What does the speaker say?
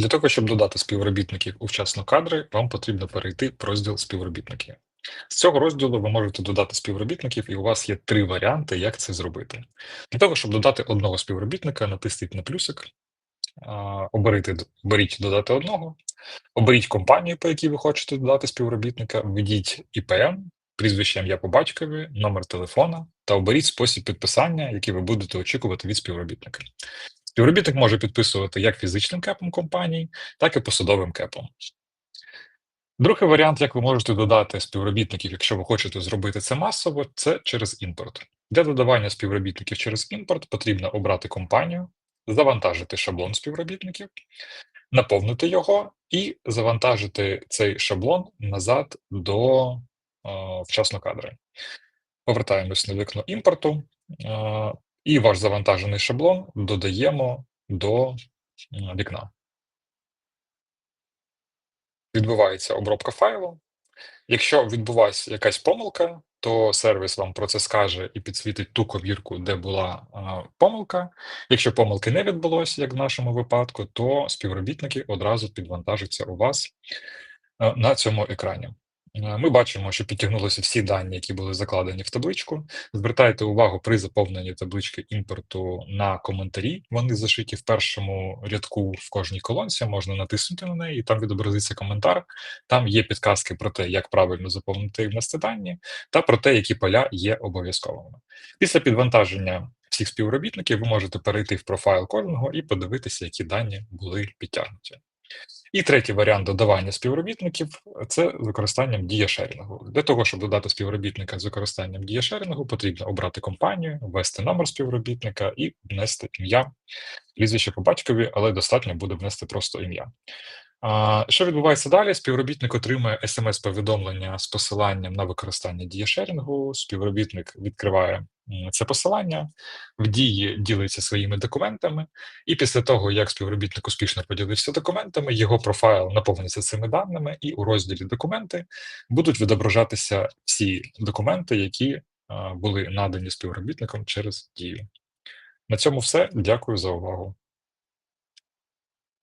Для того, щоб додати співробітників у вчасно кадри, вам потрібно перейти в розділ співробітники. З цього розділу ви можете додати співробітників, і у вас є три варіанти, як це зробити. Для того, щоб додати одного співробітника, натисніть на плюсик, оберіть, оберіть додати одного, оберіть компанію, по якій ви хочете додати співробітника, введіть IPN, прізвище ім'я по батькові, номер телефона та оберіть спосіб підписання, який ви будете очікувати від співробітника. Співробітник може підписувати як фізичним кепом компанії, так і посадовим кепом. Другий варіант, як ви можете додати співробітників, якщо ви хочете зробити це масово, це через імпорт. Для додавання співробітників через імпорт потрібно обрати компанію, завантажити шаблон співробітників, наповнити його і завантажити цей шаблон назад до е, вчасно кадри. Повертаємось на вікно імпорту, е, і ваш завантажений шаблон додаємо до вікна. Відбувається обробка файлу. Якщо відбулася якась помилка, то сервіс вам про це скаже і підсвітить ту ковірку, де була а, помилка. Якщо помилки не відбулося, як в нашому випадку, то співробітники одразу підвантажаться у вас а, на цьому екрані. Е, Ми бачимо, що підтягнулися всі дані, які були закладені в табличку. Звертайте увагу при заповненні таблички імпорту на коментарі. Вони зашиті в першому рядку в кожній колонці. Можна натиснути на неї, і там відобразиться коментар. Там є підказки про те, як правильно заповнити внести дані, та про те, які поля є обов'язковими. Після підвантаження всіх співробітників ви можете перейти в профайл кожного і подивитися, які дані були підтягнуті. І третій варіант додавання співробітників це з використанням дієшерінгу. Для того, щоб додати співробітника з використанням дієшерінгу, потрібно обрати компанію, ввести номер співробітника і внести ім'я, прізвище по батькові, але достатньо буде внести просто ім'я. А, Що відбувається далі? Співробітник отримує смс-повідомлення з посиланням на використання дієшерінгу. Співробітник відкриває це посилання, в дії ділиться своїми документами, і після того, як співробітник успішно поділився документами, його профайл наповниться цими даними, і у розділі документи будуть відображатися всі документи, які були надані співробітником через дію. На цьому все. Дякую за увагу.